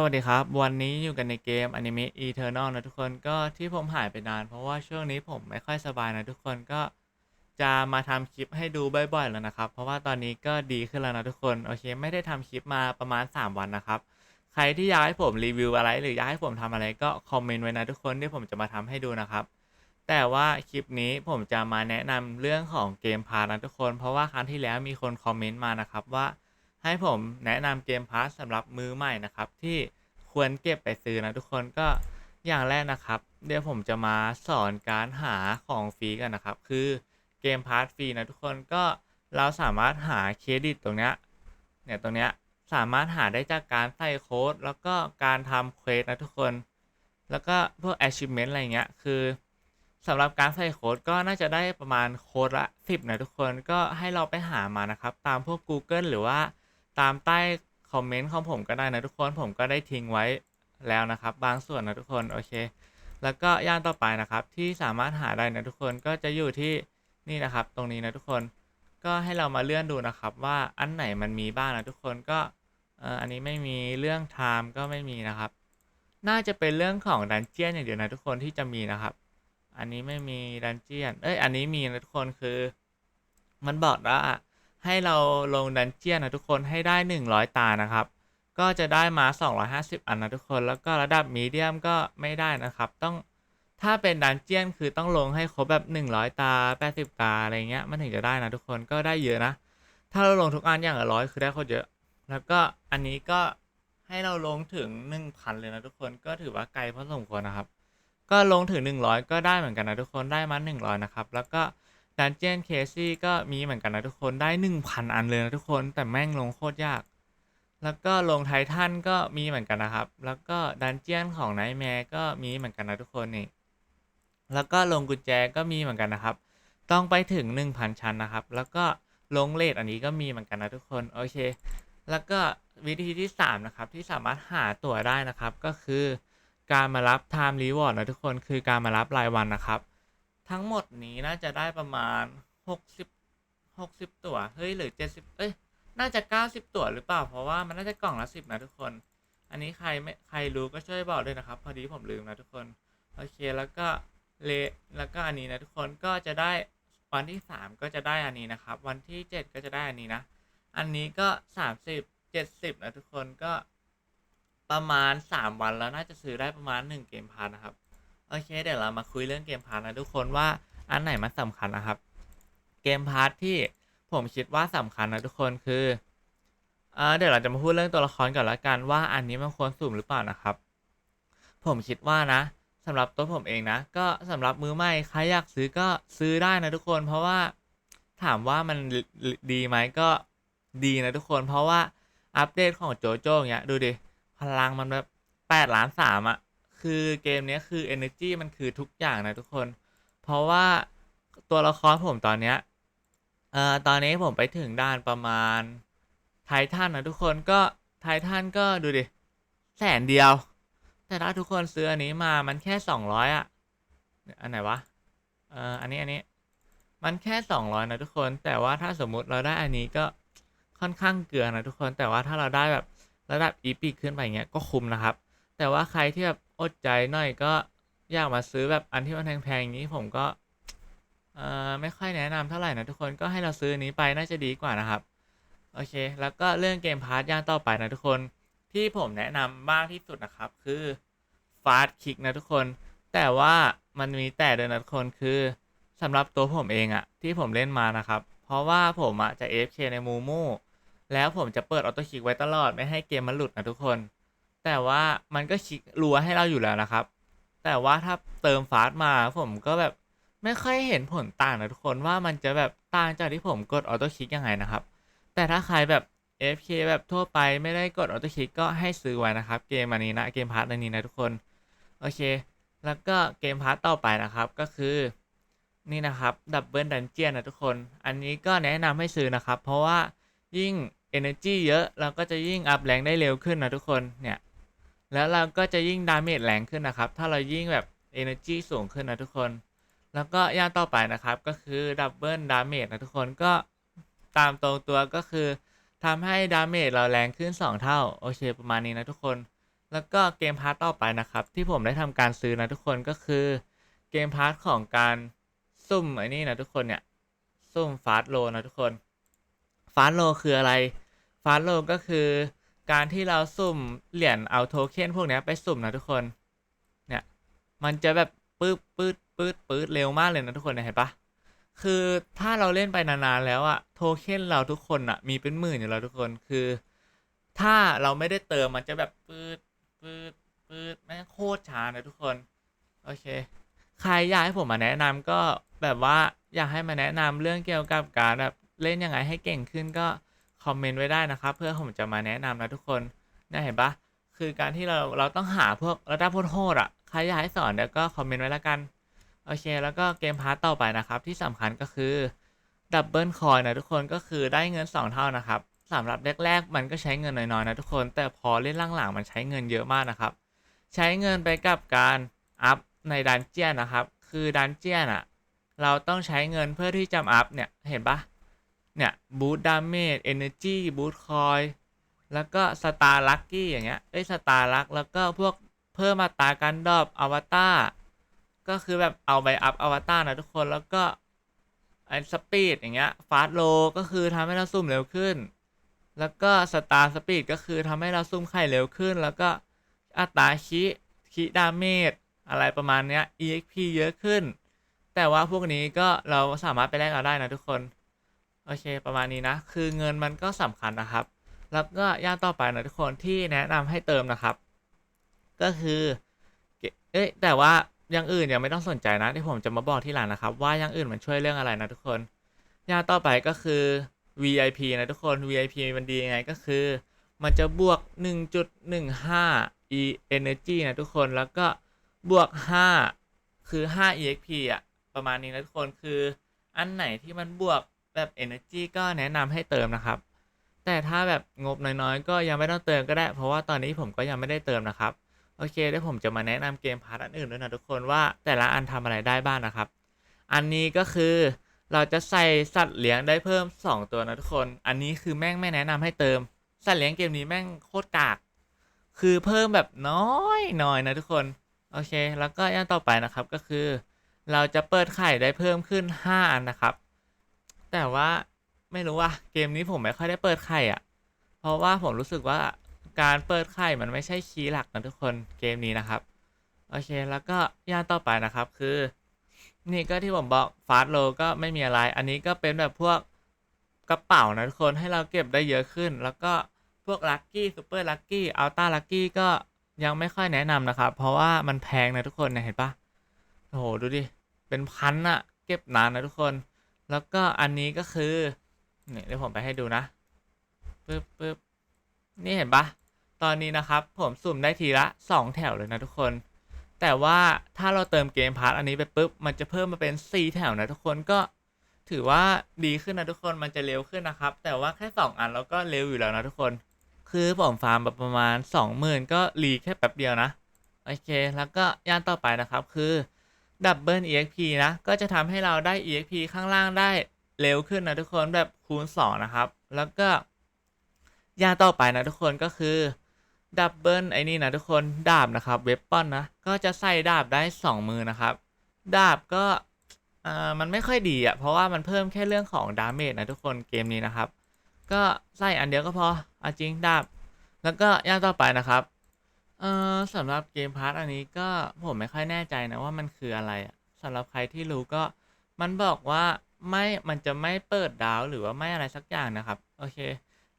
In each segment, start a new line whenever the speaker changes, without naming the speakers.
สวัสดีครับ วันนี้อยู่กันในเกม Anime Eternal นะทุกคนก็ที่ผมหายไปนาน เพราะว่าช่วงนี้ผมไม่ค่อยสบายนะทุกคนก็จะมาทำคลิปให้ดูบ่อยๆแล้วนะครับ เพราะว่าตอนนี้ก็ดีขึ้นแล้วนะทุกคนโอเค ไม่ได้ทำคลิปมาประมาณ 3 วันนะครับ ใครที่อยากให้ผมรีวิวอะไร หรืออยากให้ผมทำอะไรก็คอมเมนต์ไว้นะทุกคนที่ผมจะมาทำให้ดูนะครับ แต่ว่าคลิปนี้ผมจะมาแนะนำเรื่องของเกมพาร์นะทุกคน เพราะว่าครั้งที่แล้วมีคนคอมเมนต์มานะครับว่า ให้ผมแนะนำเกมพาร์สำหรับมือใหม่นะครับ ที่ควรเก็บไปซื้อนะทุกคนก็อย่างแรกนะครับ เดี๋ยวผมจะมาสอนการหาของฟรีกันนะครับ คือเกมพาร์ทฟรีนะทุกคนก็เราสามารถหาเครดิตตรงเนี้ยเนี่ยตรงเนี้ยสามารถหาได้จากการใส่โค้ด แล้วก็การทำเควสนะทุกคน แล้วก็พวก achievement อะไรเงี้ยคือสำหรับการใส่โค้ดก็น่าจะได้ประมาณโค้ดละ 10 นะทุกคนก็ให้เราไปหามานะครับ ตามพวก Google หรือว่า ตามใต้คอมเมนต์ของผมก็ได้นะทุกคนผมก็ได้ทิ้งไว้แล้วนะครับ บางส่วนนะทุกคนโอเค แล้วก็ย่านต่อไปนะครับ ที่สามารถหาได้นะทุกคนก็จะอยู่ที่นี่นะครับ ตรงนี้นะทุกคนก็ให้เรามาเลื่อนดูนะครับ ว่าอันไหนมันมีบ้างนะทุกคนก็อันนี้ไม่มีเรื่องไทม์ก็ไม่มีนะครับ น่าจะเป็นเรื่องของดันเจียนอย่างเดียวนะทุกคนที่จะมีนะครับ อันนี้ไม่มีดันเจียนเอ้ยอันนี้มีนะทุกคนคือ มันบอกว่า ให้เราลงดันเจียนนะทุกคนให้ได้ 100 ตานะครับ ก็จะได้มา 250 อันนะทุกคนแล้วก็ระดับมีเดียมก็ไม่ได้นะครับ ต้องถ้าเป็นดันเจียนคือต้องลงให้ครบแบบ 100 ตา 80 ตาอะไรเงี้ยมันถึงจะได้นะทุกคนก็ได้เยอะนะ ถ้าเราลงทุกอันอย่างละร้อยคือได้โคตรเยอะ แล้วก็อันนี้ก็ให้เราลงถึง 1,000 เลยนะทุกคนก็ถือว่าไกลพอสมควรนะครับ ก็ลงถึง 100 ก็ได้เหมือนกันนะทุกคนได้มา 100 นะครับ แล้วก็ ดันเจียนเคซี่ก็มีเหมือนกันนะทุกคนได้ 1,000 อันเลยนะทุกคนแต่แม่งลงโคตรยาก แล้วก็ลงไททันก็มีเหมือนกันนะครับ แล้วก็ดันเจียนของไนท์แมร์ก็มีเหมือนกันนะทุกคนนี่แล้วก็ลงกุญแจก็มีเหมือนกันนะครับ ต้องไปถึง 1,000 ชั้นนะครับ แล้วก็ลงเลทอันนี้ก็มีเหมือนกันนะทุกคนโอเค แล้วก็วิธีที่ 3 นะครับ ที่สามารถหาตั๋วได้นะครับ ก็คือ การมารับ Time Reward นะทุกคนคือการมารับรายวันนะครับ ทั้งหมดนี้น่าจะได้ประมาณ 60 60 ตัว เฮ้ย หรือ 70 เอ้ย น่าจะ 90 ตัวหรือเปล่า เพราะว่ามันน่าจะกล่องละ 10 นะทุกคน อันนี้ใครไม่ใครรู้ก็ช่วยบอกด้วยนะครับ พอดีผมลืมนะทุกคน โอเค แล้วก็เลแล้วก็อันนี้นะทุกคน ก็จะได้วันที่ 3 ก็จะได้อันนี้นะครับ วันที่ 7 ก็จะได้อันนี้นะ อันนี้ก็ 30 70 นะทุกคน ก็ประมาณ 3 วันแล้วน่าจะซื้อได้ประมาณ 1 เกมพาร์นะครับ โอเค เดี๋ยวเรามาคุยเรื่องเกมพาร์ทนะทุกคนว่าอันไหนมันสำคัญนะครับ เกมพาร์ทที่ผมคิดว่าสำคัญนะทุกคนคือเออเดี๋ยวเราจะมาพูดเรื่องตัวละครก่อนละกันว่าอันนี้มันควรสุ่มหรือเปล่านะครับ ผมคิดว่านะสำหรับตัวผมเองนะ ก็สำหรับมือใหม่ใครอยากซื้อก็ซื้อได้นะทุกคน เพราะว่าถามว่ามันดีไหมก็ดีนะทุกคน เพราะว่าอัปเดตของโจโจ้เงี้ยดูดิพลังมันแบบ8ล้านสามอะ คือเกมนี้คือ energy มันคือทุกอย่างนะทุกคน เพราะว่าตัวละครผมตอนเนี้ยเอ่อตอนนี้ผมไปถึงด้านประมาณไททันนะทุกคนก็ไททันก็ดูดิแสนเดียว แต่ถ้าทุกคนซื้ออันนี้มามันแค่สองร้อยอะอันไหนวะ เอ่ออันนี้อันนี้ มันแค่สองร้อยนะทุกคน แต่ว่าถ้าสมมุติเราได้อันนี้ก็ค่อนข้างเกลือนะทุกคน แต่ว่าถ้าเราได้แบบระดับอีพิกขึ้นไปเงี้ยก็คุ้มนะครับ แต่ว่าใครที่แบบ อดใจหน่อยก็อยากมาซื้อแบบอันที่มันแพงๆอย่างนี้ผมก็เอ่อไม่ค่อยแนะนำเท่าไหร่นะทุกคนก็ให้เราซื้อนี้ไปน่าจะดีกว่านะครับ โอเค แล้วก็เรื่องเกมพาร์ทย่างต่อไปนะทุกคนที่ผมแนะนำมากที่สุดนะครับ คือฟาสต์คิกนะทุกคน แต่ว่ามันมีแต่เดินนะทุกคนคือสำหรับตัวผมเองอะที่ผมเล่นมานะครับ เพราะว่าผมอะจะ AFK ในมูมูแล้วผมจะเปิดออโต้คิกไว้ตลอดไม่ให้เกมมันหลุดนะทุกคน แต่ว่ามันก็คลิกรัวให้เราอยู่แล้วนะครับ แต่ว่าถ้าเติมฟาสต์มาผมก็แบบไม่ค่อยเห็นผลต่างนะทุกคนว่ามันจะแบบต่างจากที่ผมกดออโต้คลิกยังไงนะครับ แต่ถ้าใครแบบ fk แบบทั่วไปไม่ได้กดออโต้คลิกก็ให้ซื้อไว้นะครับ เกมอันนี้นะเกมพาร์ทอันนี้นะทุกคน โอเค แล้วก็เกมพาร์ทต่อไปนะครับก็คือนี่นะครับดับเบิลดันเจียนนะทุกคน อันนี้ก็แนะนำให้ซื้อนะครับ เพราะว่ายิ่ง Energy เยอะเราก็จะยิ่งอัพแรงได้เร็วขึ้นนะทุกคนเนี่ย แล้วเราก็จะยิ่งดาเมจแรงขึ้นนะครับ ถ้าเรายิ่งแบบ Energy สูงขึ้นนะทุกคน แล้วก็ย่านต่อไปนะครับก็คือดับเบิลดาเมจนะทุกคนก็ตามตรงตัวก็คือทำให้ดาเมจเราแรงขึ้น 2 เท่า โอเค ประมาณนี้นะทุกคน แล้วก็เกมพาร์ตต่อไปนะครับ ที่ผมได้ทำการซื้อนะทุกคนก็คือเกมพาร์ตของการซุ่มไอ้นี่นะทุกคนเนี่ยซุ่มฟาสโลนะทุกคนฟาสโลคืออะไรฟาสโลก็คือ การที่เราสุ่มเหรียญเอาโทเค็นพวกนี้ไปสุ่มนะทุกคน เนี่ย มันจะแบบปื๊ดปื๊ดปื๊ดปื๊ดเร็วมากเลยนะทุกคนเห็นปะคือถ้าเราเล่นไปนานๆแล้วอะโทเค็นเราทุกคนอะมีเป็นหมื่นอยู่แล้วทุกคนคือ ถ้าเราไม่ได้เติมมันจะแบบปื๊ดปื๊ดปื๊ดแม่งโคตรช้านะทุกคน โอเค ใครอยากให้ผมมาแนะนำก็แบบว่าอยากให้มาแนะนำเรื่องเกี่ยวกับการแบบเล่นยังไงให้เก่งขึ้นก็ คอมเมนต์ไว้ได้นะครับ เพื่อผมจะมาแนะนำนะทุกคนเนี่ยเห็นปะคือการที่เราเราต้องหาพวกระดับโหดๆอะใครอยากให้สอนเดี๋ยวก็คอมเมนต์ไว้แล้วกันโอเค แล้วก็เกมพาร์ตต่อไปนะครับที่สำคัญก็คือดับเบิลคอยนะทุกคนก็คือได้เงิน 2 เท่านะครับสำหรับแรก ๆ มันก็ใช้เงินน้อยๆนะทุกคนแต่พอเล่นหลังๆมันใช้เงินเยอะมากนะครับ ใช้เงินไปกับการอัพในดันเจียนนะครับ คือดันเจียนอะเราต้องใช้เงินเพื่อที่จะอัพเนี่ยเห็นปะ เนี่ยบูตดาเมจเอเนจีบูตคอยแล้วก็สตาร์ลักกี้อย่างเงี้ยเอ้ยสตาร์ลักแล้วก็พวกเพิ่มมาตาการดอปอวตารก็คือแบบเอาไปอัพอวตารนะทุกคนแล้วก็ไอ้สปีดอย่างเงี้ยฟาสโลก็คือทำให้เราซุ่มเร็วขึ้น แล้วก็สตาร์สปีดก็คือทำให้เราซุ่มไข่เร็วขึ้น แล้วก็อัตราคิคิดาเมจอะไรประมาณเนี้ย exp เยอะขึ้น แต่ว่าพวกนี้ก็เราสามารถไปแลกเอาได้นะทุกคน โอเค ประมาณนี้นะ คือเงินมันก็สำคัญนะครับ แล้วก็ย่างต่อไปนะทุกคนที่แนะนำให้เติมนะครับ ก็คือเอ้ยแต่ว่าอย่างอื่นยังไม่ต้องสนใจนะที่ผมจะมาบอกที่หลังนะครับ ว่าอย่างอื่นมันช่วยเรื่องอะไรนะทุกคนย่างต่อไปก็คือ VIP นะทุกคน VIP มันดียังไงก็คือ มันจะบวก 1.15 e energy นะทุกคนแล้วก็บวก 5 คือ 5 exp อะประมาณนี้นะทุกคนคืออันไหนที่มันบวก แบบ energy ก็แนะนำให้เติมนะครับ แต่ถ้าแบบงบน้อยๆ ก็ยังไม่ต้องเติมก็ได้ เพราะว่าตอนนี้ผมก็ยังไม่ได้เติมนะครับ โอเคเดี๋ยวผมจะมาแนะนำเกมพาร์ทอันอื่นด้วยนะทุกคนว่าแต่ละอันทำอะไรได้บ้างนะครับ อันนี้ก็คือเราจะใส่สัตว์เลี้ยงได้เพิ่ม 2 ตัวนะทุกคน อันนี้คือแม่งไม่แนะนำให้เติม สัตว์เลี้ยงเกมนี้แม่งโคตรกาก คือเพิ่มแบบน้อยน่อยนะทุกคน โอเค แล้วก็อย่างต่อไปนะครับก็คือ เราจะเปิดไข่ได้เพิ่มขึ้น 5 อันนะครับ แต่ว่าไม่รู้ว่าเกมนี้ผมไม่ค่อยได้เปิดไข่อะ่ะเพราะว่าผมรู้สึกว่าการเปิดไข่มันไม่ใช่คีย์หลักนะทุกคนเกมนี้นะครับ โอเคแล้วก็ย่างต่อไปนะครับคือ นี่ก็ที่ผมบอกฟาสโลก็ไม่มีอะไร อันนี้ก็เป็นแบบพวกกระเป๋านะทุกคนให้เราเก็บได้เยอะขึ้น แล้วก็พวกลัคกี้ซูเปอร์ลัคกี้อัลต้าลัคกี้ก็ยังไม่ค่อยแนะนำนะครับ เพราะว่ามันแพงนะทุกคนเนี่ยเห็นปะโอ้โหดูดิ เป็นพันอะเก็บนานนะทุกคน แล้วก็อันนี้ก็คือเนี่ยเดี๋ยวผมไปให้ดูนะปึ๊บปึ๊บนี่เห็นปะตอนนี้นะครับ ผมสุ่มได้ทีละ 2 แถวเลยนะทุกคน แต่ว่าถ้าเราเติมเกมพาร์ทอันนี้ไปปุ๊บ มันจะเพิ่มมาเป็น 4 แถวนะทุกคนก็ถือว่าดีขึ้นนะทุกคนมันจะเร็วขึ้นนะครับ แต่ว่าแค่ 2 อันแล้วก็เร็วอยู่แล้วนะทุกคน คือผมฟาร์มแบบประมาณ 20,000 ก็รีแค่แป๊บเดียวนะ โอเค แล้วก็ย่านต่อไปนะครับคือ ดับเบิล exp นะ ก็จะทำให้เราได้ exp ข้างล่างได้เร็วขึ้นนะทุกคนแบบคูณ 2 นะครับ แล้วก็ย่านต่อไปนะทุกคนก็คือดับเบิลไอ้นี่นะทุกคนดาบนะครับเวปปอนนะ ก็จะใส่ดาบได้ 2 มือนะครับ ดาบก็มันไม่ค่อยดีอะ่ะ เพราะว่ามันเพิ่มแค่เรื่องของดาเมจนะทุกคนเกมนี้นะครับ ก็ใส่อันเดียวก็พออจริงดาบ แล้วก็ย่างต่อไปนะครับ เออสำหรับเกมพาร์ทอันนี้ก็ผมไม่ค่อยแน่ใจนะว่ามันคืออะไรอะสำหรับใครที่รู้ก็มันบอกว่าไม่มันจะไม่เปิดดาวหรือว่าไม่อะไรสักอย่างนะครับ โอเค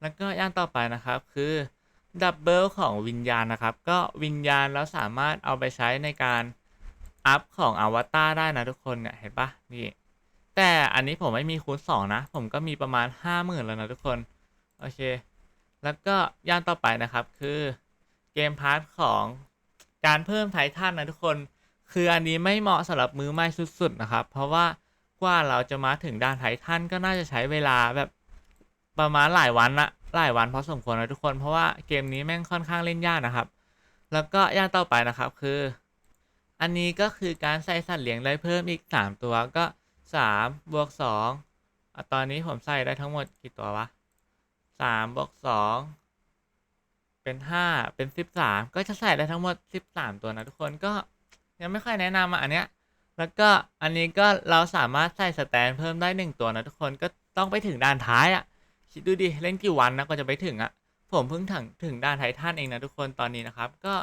แล้วก็ย่างต่อไปนะครับ คือดับเบิลของวิญญาณนะครับ ก็วิญญาณแล้วสามารถเอาไปใช้ในการอัพของอวตารได้นะทุกคนเนี่ยเห็นปะนี่ แต่อันนี้ผมไม่มีคูณสองนะ ผมก็มีประมาณห้าหมื่นแล้วนะทุกคน โอเค แล้วก็ย่านต่อไปนะครับคือ กมพาร์ทของการเพิ่มไททันนะทุกคน คืออันนี้ไม่เหมาะสำหรับมือใหม่สุด ๆ นะครับ เพราะว่ากว่าเราจะมาถึงด่านไททันก็น่าจะใช้เวลาแบบประมาณหลายวันละหลายวันพอสมควรนะทุกคนเพราะว่าเกมนี้แม่งค่อนข้างเล่นยากนะครับ แล้วก็ย่านต่อไปนะครับคือ อันนี้ก็คือการใส่สัตว์เลี้ยงได้เพิ่มอีก 3 ตัวก็3บวก2อตอนนี้ผมใส่ได้ทั้งหมดกี่ตัววะ3บวก2 เป็นห้าเป็นสิบสามก็จะใส่ได้ทั้งหมดสิบสามตัวนะทุกคนก็ยังไม่ค่อยแนะนำอะอันเนี้ย แล้วก็อันนี้ก็เราสามารถใส่สแตนเพิ่มได้หนึ่งตัวนะทุกคนก็ต้องไปถึงด่านท้ายอะคิดดูดิเล่นกี่วันนะก็จะไปถึงอะผมเพิ่งถึงถึงด่านไททันเองนะทุกคนตอนนี้นะครับก็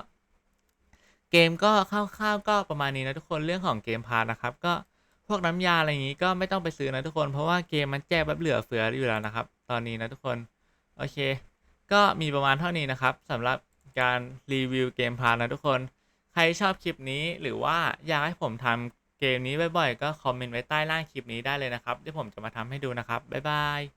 เกมก็คร่าวๆก็ประมาณนี้นะทุกคนเรื่องของเกมพาร์นะครับ ก็พวกน้ำยาอะไรอย่างนี้ก็ไม่ต้องไปซื้อนะทุกคนเพราะว่าเกมมันแจกแบบเหลือเฟืออยู่แล้วนะครับ ตอนนี้นะทุกคน โอเค ก็มีประมาณเท่านี้นะครับสำหรับการรีวิวเกมพาร์ทนะทุกคน ใครชอบคลิปนี้หรือว่าอยากให้ผมทำเกมนี้บ่อยๆ ก็คอมเมนต์ไว้ใต้ล่างคลิปนี้ได้เลยนะครับเดี๋ยวผมจะมาทำให้ดูนะครับบ๊ายบาย